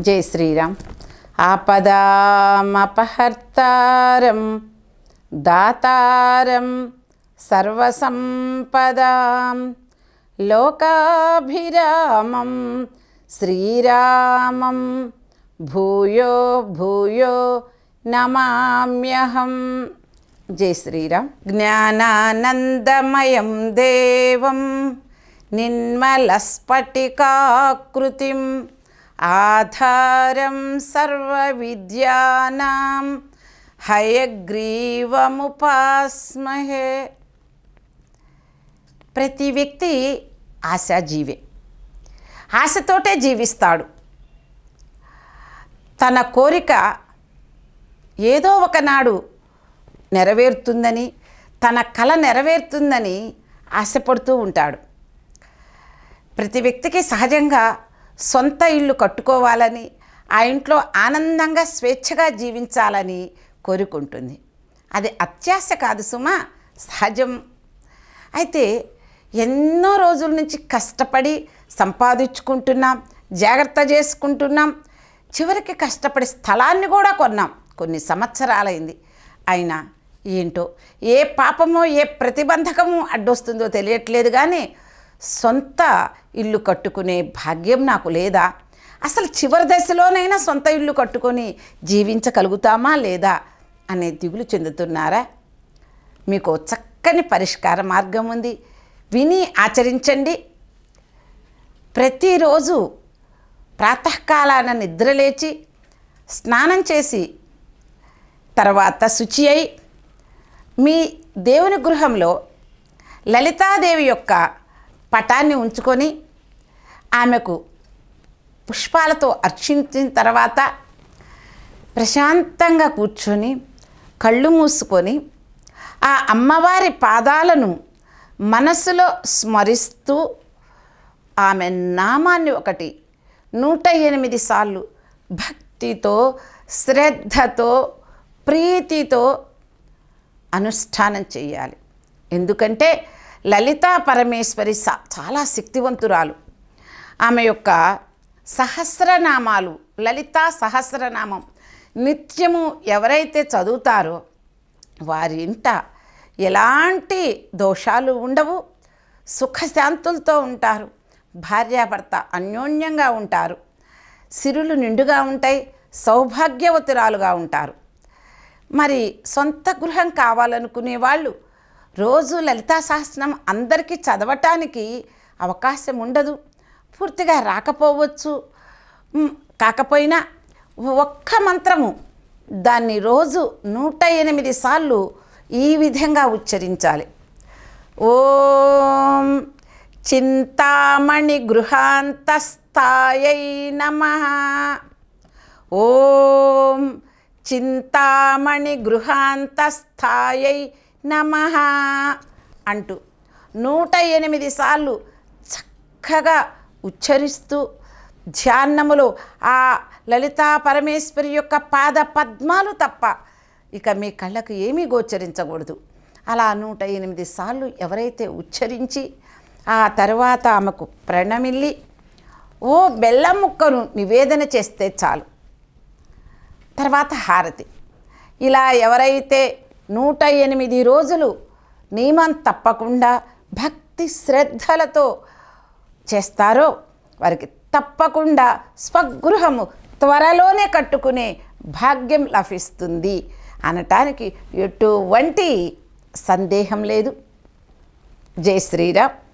జై శ్రీరామ్. ఆపదామపహర్తారం దాతారం సర్వసంపదాం. లోకాభిరామం శ్రీరామం భూయో భూయో నమామ్యహం. జై శ్రీరామ్. జ్ఞానానందమయం దేవం నిన్మలస్ఫటికాకృతిం ఆధారం సర్వవిద్యానాం హయగ్రీవముపాస్మహే. ప్రతి వ్యక్తి ఆశాజీవే. ఆశతోటే జీవిస్తాడు. తన కోరిక ఏదో ఒకనాడు నెరవేరుతుందని తన కళ నెరవేరుతుందని ఆశపడుతూ ఉంటాడు. ప్రతి వ్యక్తికి సహజంగా సొంత ఇల్లు కట్టుకోవాలని ఆ ఇంట్లో ఆనందంగా స్వేచ్ఛగా జీవించాలని కోరుకుంటుంది. అది అత్యాశ కాదు సుమా సహజం. అయితే ఎన్నో రోజుల నుంచి కష్టపడి సంపాదించుకుంటున్నాం జాగ్రత్త చేసుకుంటున్నాం చివరికి కష్టపడి స్థలాన్ని కూడా కొన్నాం. కొన్ని సంవత్సరాలైంది. అయినా ఏంటో ఏ పాపమో ఏ ప్రతిబంధకము అడ్డొస్తుందో తెలియట్లేదు కానీ సొంత ఇల్లు కట్టుకునే భాగ్యం నాకు లేదా? అసలు చివరి దశలోనైనా సొంత ఇల్లు కట్టుకొని జీవించగలుగుతామా లేదా అనే దిగులు చెందుతున్నారా? మీకు చక్కని పరిష్కార మార్గం ఉంది. విని ఆచరించండి. ప్రతిరోజు ప్రాతకాలాన నిద్రలేచి స్నానం చేసి తర్వాత శుచి అయి మీ దేవుని గృహంలో లలితాదేవి యొక్క పటాన్ని ఉంచుకొని ఆమెకు పుష్పాలతో అర్చించిన తర్వాత ప్రశాంతంగా కూర్చొని కళ్ళు మూసుకొని ఆ అమ్మవారి పాదాలను మనసులో స్మరిస్తూ ఆమె నామాన్ని ఒకటి నూట ఎనిమిది సార్లు భక్తితో శ్రద్ధతో ప్రీతితో అనుష్ఠానం చేయాలి. ఎందుకంటే లలితా పరమేశ్వరి స- చాలా శక్తివంతురాలు. ఆమె యొక్క సహస్రనామాలు లలితా సహస్రనామం నిత్యము ఎవరైతే చదువుతారో వారి ఇంట ఎలాంటి దోషాలు ఉండవు. సుఖశాంతులతో ఉంటారు. భార్యాభర్త అన్యోన్యంగా ఉంటారు. సిరులు నిండుగా ఉంటాయి. సౌభాగ్యవతురాలుగా ఉంటారు. మరి సొంత గృహం కావాలనుకునే వాళ్ళు రోజు లలితా సహస్రం అందరికీ చదవటానికి అవకాశం ఉండదు. పూర్తిగా రాకపోవచ్చు. కాకపోయినా ఒక్క మంత్రము దాన్ని రోజు నూట ఎనిమిది సార్లు ఈ విధంగా ఉచ్చరించాలి. ఓం చింతామణి గృహాంతస్థాయై నమ. ఓం చింతామణి గృహాంతస్థాయై నమ అంటూ నూట ఎనిమిది సార్లు చక్కగా ఉచ్చరిస్తూ ధ్యానములో ఆ లలితా పరమేశ్వరి యొక్క పాద పద్మాలు తప్ప ఇక మీ కళ్ళకు ఏమీ గోచరించకూడదు. అలా నూట ఎనిమిది సార్లు ఎవరైతే ఉచ్చరించి ఆ తర్వాత ఆమెకు ప్రణమిల్లి ఓ బెల్లం ముక్కను నివేదన చేస్తే చాలు. తర్వాత హారతి. ఇలా ఎవరైతే నూట ఎనిమిది రోజులు నియమం తప్పకుండా భక్తి శ్రద్ధలతో చేస్తారో వారికి తప్పకుండా స్వగృహము త్వరలోనే కట్టుకునే భాగ్యం లభిస్తుంది అనటానికి ఎటువంటి సందేహం లేదు. జై శ్రీరామ్.